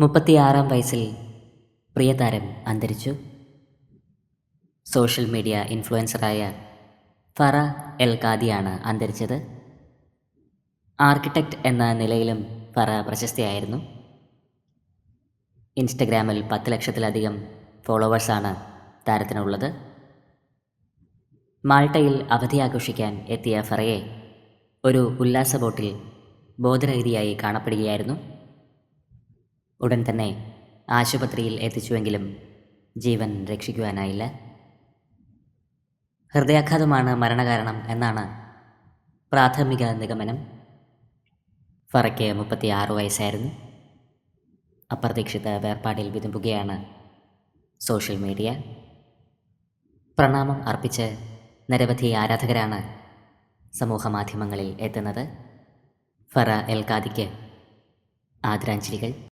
മുപ്പത്തിയാറാം വയസ്സിൽ പ്രിയതാരം അന്തരിച്ചു. സോഷ്യൽ മീഡിയ ഇൻഫ്ലുവൻസറായ ഫറ എൽ ഖാദിയാണ് അന്തരിച്ചത്. ആർക്കിടെക്റ്റ് എന്ന നിലയിലും ഫറ പ്രശസ്തിയായിരുന്നു. ഇൻസ്റ്റഗ്രാമിൽ പത്ത് ലക്ഷത്തിലധികം ഫോളോവേഴ്സാണ് താരത്തിനുള്ളത്. മാൾട്ടയിൽ അവധി ആഘോഷിക്കാൻ എത്തിയ ഫറയെ ഒരു ഉല്ലാസ ബോട്ടിൽ ബോധരഹിതയായി കാണപ്പെടുകയായിരുന്നു. ഉടൻ തന്നെ ആശുപത്രിയിൽ എത്തിച്ചുവെങ്കിലും ജീവൻ രക്ഷിക്കുവാനായില്ല. ഹൃദയാഘാതമാണ് മരണകാരണം എന്നാണ് പ്രാഥമിക നിഗമനം. ഫറയ്ക്ക് മുപ്പത്തിയാറ് വയസ്സായിരുന്നു. അപ്രതീക്ഷിത വേർപാടിൽ വിതുമ്പുകയാണ് സോഷ്യൽ മീഡിയ. പ്രണാമം അർപ്പിച്ച് നിരവധി ആരാധകരാണ് സമൂഹ മാധ്യമങ്ങളിൽ എത്തുന്നത്. ഫറ എൽ ഖാദിക്ക് ആദരാഞ്ജലികൾ.